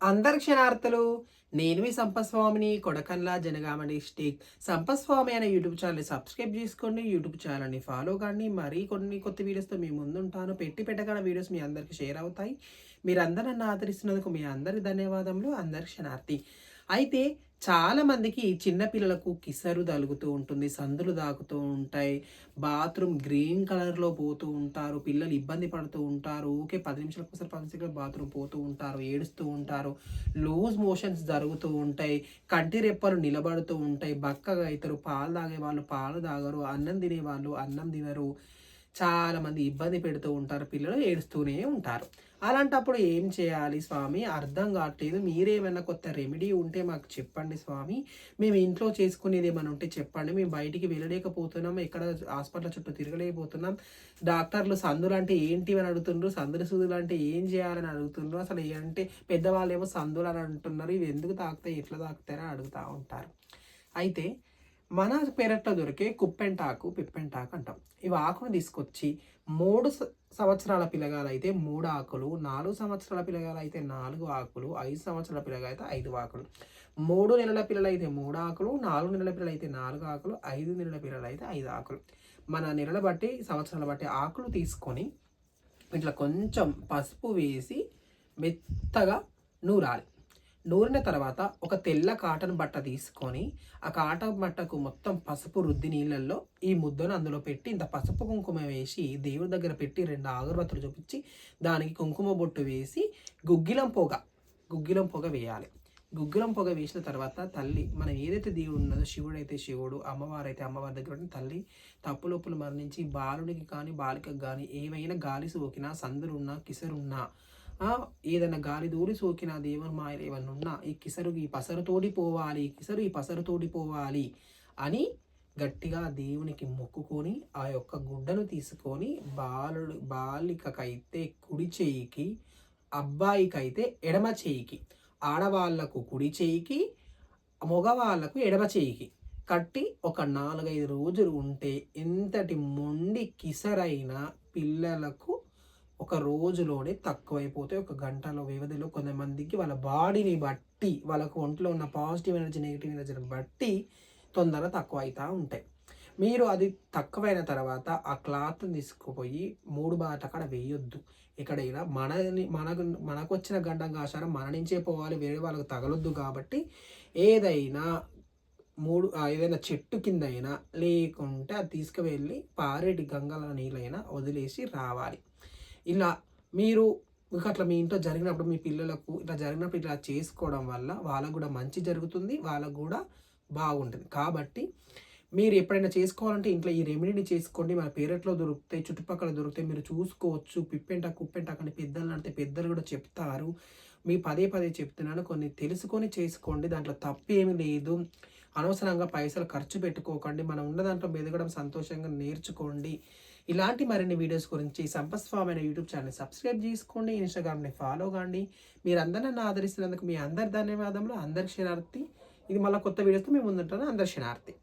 అందరి క్షణార్థులు నేను మీ సంపస్వామిని కొడకన్లా జనగామ డిస్టిక్ సంపస్వామి అనే యూట్యూబ్ ఛానల్ని సబ్స్క్రైబ్ చేసుకోండి. యూట్యూబ్ ఛానల్ని ఫాలో కానీ మరీ కొన్ని కొత్త వీడియోస్తో మీ ముందుంటాను. పెట్టి పెట్టగల వీడియోస్ మీ అందరికీ షేర్ అవుతాయి. మీరందరూ నన్ను ఆదరిస్తున్నందుకు మీ అందరి ధన్యవాదములు. అందరి క్షణార్థి అయితే చాలామందికి చిన్నపిల్లలకు కిసరు తలుగుతూ ఉంటుంది సందులు దాకుతూ ఉంటాయి బాత్రూమ్ గ్రీన్ కలర్లో పోతూ ఉంటారు పిల్లలు ఇబ్బంది పడుతూ ఉంటారు ఓకే పది నిమిషాలకు ఒకసారి పది నిమిషాలు బాత్రూమ్ పోతూ ఉంటారు ఏడుస్తూ ఉంటారు లూజ్ మోషన్స్ జరుగుతూ ఉంటాయి కంటి రెప్పలు నిలబడుతూ ఉంటాయి బక్కగా అవుతారు పాలు తాగే వాళ్ళు పాలు తాగరు అన్నం తినే వాళ్ళు అన్నం తినరు చాలామంది ఇబ్బంది పెడుతూ ఉంటారు పిల్లలు ఏడుస్తూనే ఉంటారు. అలాంటప్పుడు ఏం చేయాలి స్వామి? అర్థం కావట్లేదు. మీరేమైనా కొత్త రెమెడీ ఉంటే మాకు చెప్పండి స్వామి. మేము ఇంట్లో చేసుకునేది ఏమైనా ఉంటే చెప్పండి. మేము బయటికి వెళ్ళలేకపోతున్నాం. ఎక్కడ హాస్పిటల్ చుట్టూ తిరగలేకపోతున్నాం. డాక్టర్లు సందులు అంటే ఏంటి అని అడుగుతుండ్రు. సందుల సూదులు అంటే ఏం చేయాలని అడుగుతుండ్రు. అసలు అంటే పెద్దవాళ్ళు ఏమో సందులు అని అంటున్నారు. ఇవి ఎందుకు తాకుతాయి? ఎట్లా తాకుతాయని అడుగుతూ ఉంటారు. అయితే మన పెరట్లో దొరికే కుప్పెంటాకు పిప్పెంటాకు అంటాం. ఇవి ఆకును తీసుకొచ్చి మూడు సంవత్సరాల పిల్లగాలు అయితే మూడు ఆకులు నాలుగు సంవత్సరాల పిల్లగాలు అయితే నాలుగు ఆకులు ఐదు సంవత్సరాల పిల్లగాలైతే ఐదు ఆకులు. మూడు నెలల పిల్లలు అయితే మూడు ఆకులు నాలుగు నెలల పిల్లలు అయితే నాలుగు ఆకులు ఐదు నెలల పిల్లలు అయితే ఐదు ఆకులు. మన నెలల బట్టి సంవత్సరాల బట్టి ఆకులు తీసుకొని ఇట్లా కొంచెం పసుపు వేసి మెత్తగా నూరాలి. నూరిన తర్వాత ఒక తెల్ల కాటన్ బట్ట తీసుకొని ఆ కాటన్ బట్టకు మొత్తం పసుపు రుద్ది నీళ్ళల్లో ఈ ముద్దను అందులో పెట్టి ఇంత పసుపు కుంకుమ వేసి దేవుడి దగ్గర పెట్టి రెండు అగరబత్తులు చూపించి దానికి కుంకుమ బొట్టు వేసి గుగ్గిలం పొగ గుగ్గిలం పొగ వేయాలి. గుగ్గిలం పొగ వేసిన తర్వాత తల్లి మనం ఏదైతే దేవుడు ఉన్నదో శివుడు అయితే శివుడు అమ్మవారు అయితే అమ్మవారి దగ్గర తల్లి తప్పులొప్పులు మరణించి బాలుడికి కానీ బాలికకు కానీ ఏవైనా గాలి సోకినా సందులున్నా కిసరున్నా ఏదైనా గాలి దూరి సోకిన దేవుని మాయలు ఏమన్నా ఉన్నా ఈ కిసరు ఈ పసరు పోవాలి కిసరు ఈ పసరు తోడిపోవాలి అని గట్టిగా దేవునికి మొక్కుకొని ఆ యొక్క గుడ్డను తీసుకొని బాలుడు బాలికకైతే కుడి చేయికి అబ్బాయికైతే ఎడమ చేయికి ఆడవాళ్ళకు కుడి చేయికి మగవాళ్ళకు ఎడమ చేయికి కట్టి ఒక నాలుగైదు రోజులు ఉంటే ఎంతటి మొండి కిసరైన పిల్లలకు ఒక రోజులోనే తక్కువైపోతే ఒక గంటలో వ్యవధిలో కొంతమందికి వాళ్ళ బాడీని బట్టి వాళ్ళకు ఒంట్లో ఉన్న పాజిటివ్ ఎనర్జీ నెగిటివ్ ఎనర్జీని బట్టి తొందర తక్కువ అవుతూ ఉంటాయి. మీరు అది తక్కువైన తర్వాత ఆ క్లాత్ తీసుకుపోయి మూడు బాట అక్కడ వేయొద్దు. ఎక్కడైనా మనని మనకు మనకు వచ్చిన గండం కాశారం మన నుంచే పోవాలి వేరే వాళ్ళకి తగలొద్దు కాబట్టి ఏదైనా మూడు ఏదైనా చెట్టు కింద అయినా లేకుంటే అది తీసుకువెళ్ళి పారేటి గంగల నీళ్ళైనా వదిలేసి రావాలి. ఇలా మీరు మీకు అట్లా మీ ఇంట్లో జరిగినప్పుడు మీ పిల్లలకు ఇట్లా జరిగినప్పుడు ఇట్లా చేసుకోవడం వల్ల వాళ్ళకు కూడా మంచి జరుగుతుంది వాళ్ళకు కూడా బాగుంటుంది. కాబట్టి మీరు ఎప్పుడైనా చేసుకోవాలంటే ఇంట్లో ఈ రెమెడీని చేసుకోండి. మన పేరెట్లో దొరుకుతాయి చుట్టుపక్కల దొరుకుతాయి. మీరు చూసుకోవచ్చు పిప్పెంట కుప్పెంట కానీ పెద్దలు అంటే పెద్దలు కూడా చెప్తారు. మీ పదే పదే చెప్తున్నాను కొన్ని తెలుసుకొని చేసుకోండి. దాంట్లో తప్పేమీ లేదు. అనవసరంగా పైసలు ఖర్చు పెట్టుకోకండి. మనం ఉన్న దాంట్లో మెదగడం సంతోషంగా నేర్చుకోండి. ఇలాంటి మరిన్ని వీడియోస్ గురించి సంపస్వామి అనే యూట్యూబ్ ఛానల్ సబ్స్క్రైబ్ చేసుకోండి. ఇన్స్టాగ్రామ్ని ఫాలో కాండి. మీరు నన్ను ఆదరిస్తున్నందుకు మీ అందరి ధన్యవాదములు. అందరి క్షణార్థి ఇది మళ్ళీ కొత్త వీడియోస్తో మేము ముందుంటాను. అందరి క్షణార్థి